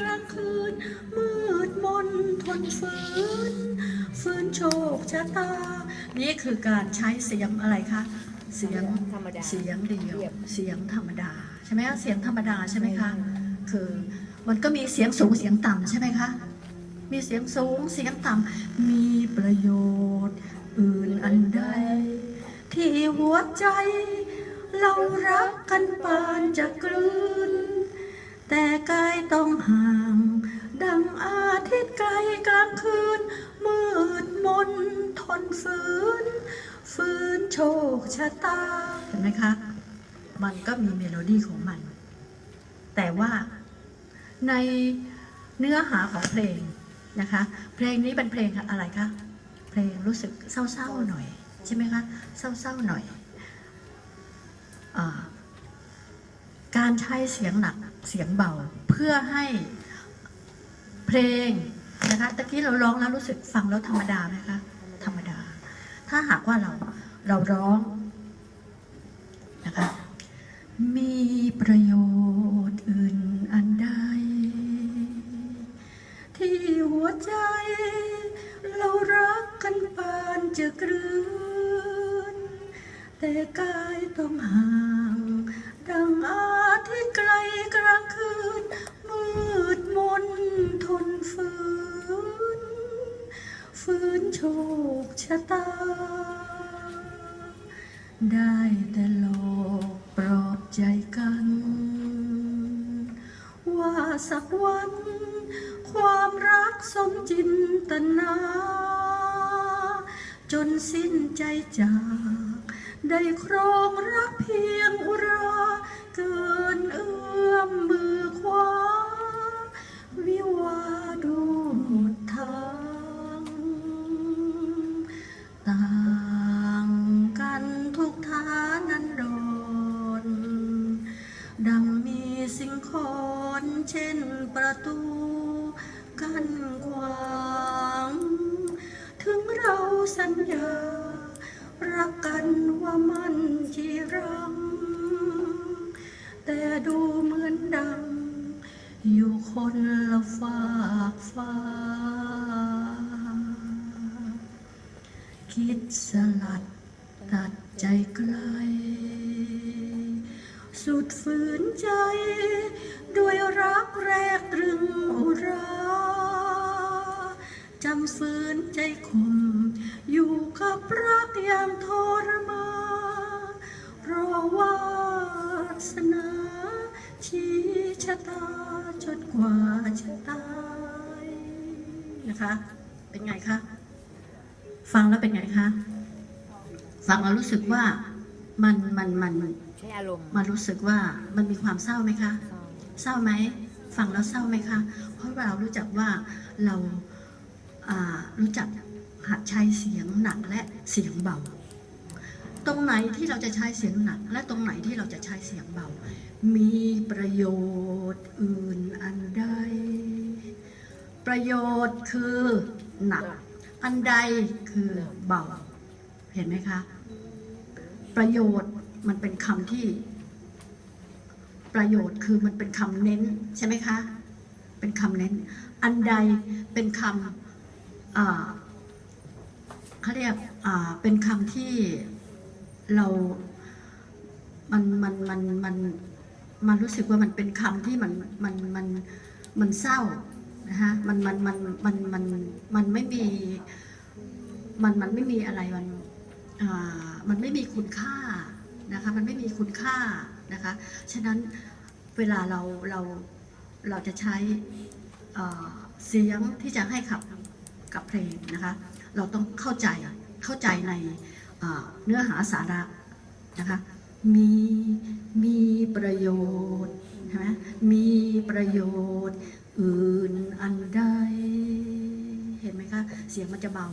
กลางคืน มืดมนทนฝืนฝืนโชคชะตา นี่คือการใช้เสียงอะไรคะเสียงธรรมดาเสียงเดียวเรียบเสียงธรรมดาใช่ไหมคะเสียงธรรมดาใช่ไหมคะคือมันก็มีเสียงสูงเสียงต่ำใช่ไหมคะมีเสียงสูงเสียงต่ำมีประโยชน์ อื่นอันใด ที่หัวใจ เรารักกันปานจะกลืน แต่กายต้องห่าง ดังอาทิตย์ไกลกลางคืน มืดมนทนฝืน ฝืนโชคชะตา เห็นไหมคะ มันก็มีเมโลดี้ของมัน แต่ว่าในเนื้อหาของเพลงนะคะ เพลงนี้เป็นเพลงอะไรคะ เพลงรู้สึกเศร้าๆหน่อย ใช่ไหมคะ เศร้าๆหน่อยอา การใช้เสียงหนักเสียงเบา เพื่อให้เพลงนะคะตะกี้เราร้องแล้วรู้สึกฟังแล้วธรรมดาไหมคะธรรมดา ถ้าหากว่าเราเราร้องนะคะมีประโยชน์อื่นอันใด ที่หัวใจ เรารักกันปานจะกลืนแต่กายต้องหา ฝืนฝืนโชคชะตา ได้แต่หลอกปลอบใจกัน ว่าสักวัน ความรักสมจินตนา จนสิ้นใจจาก ได้ครองรักเพียงอุรา เกินเอื้อมมือ เช่นประตูกั้นขวาง ถึงเราสัญญา รักกันว่ามันจีรัง แต่ดูเหมือนดัง อยู่คนละฝากฟ้า คิดสลัดตัดใจไกลสุดฝืนใจด จำฝืนใจคมอยู่กับรักอย่างทรมานรอวาสนาชี้ชะตาจนกว่าจะตายนะคะ เป็นไงคะ ฟังแล้วเป็นไงคะ ฟังแล้วรู้สึกว่ามันมันมันใช้อารมณ์มันรู้สึกว่ามันมีความเศร้าไหมคะ เศร้าไหม ฟังแล้วเศร้าไหมคะ เพราะเรารู้จักว่าเราอ่า รู้จักหัดใช้เสียงหนักและเสียงเบา ตรงไหนที่เราจะใช้เสียงหนัก และตรงไหนที่เราจะใช้เสียงเบา มีประโยชน์อื่นอันใด ประโยชน์คือหนัก อันใดคือเบา เห็นไหมคะ ประโยชน์มันเป็นคำที่ ประโยชน์คือมันเป็นคำเน้นใช่ไหมคะ เป็นคำเน้น อันใดเป็นคำ เขาเรียกอ่าเป็นคำที่เรามันมันมันมันมันรู้สึกว่ามันเป็นคำที่มันมันมันมันเศร้านะคะมันมันมันมันมันมันไม่มีมันมันไม่มีอะไรมันอ่ามันไม่มีคุณค่านะคะมันไม่มีคุณค่านะคะฉะนั้นเวลาเราเราเราจะใช้อ่อเสียงที่จะให้ขับ กับเพลงนะคะ เราต้องเข้าใจเข้าใจในเนื้อหาสาระนะคะมีมีประโยชน์ใช่ไหมมีประโยชน์อื่นอันใดเห็นไหมคะ เสียงมันจะเบา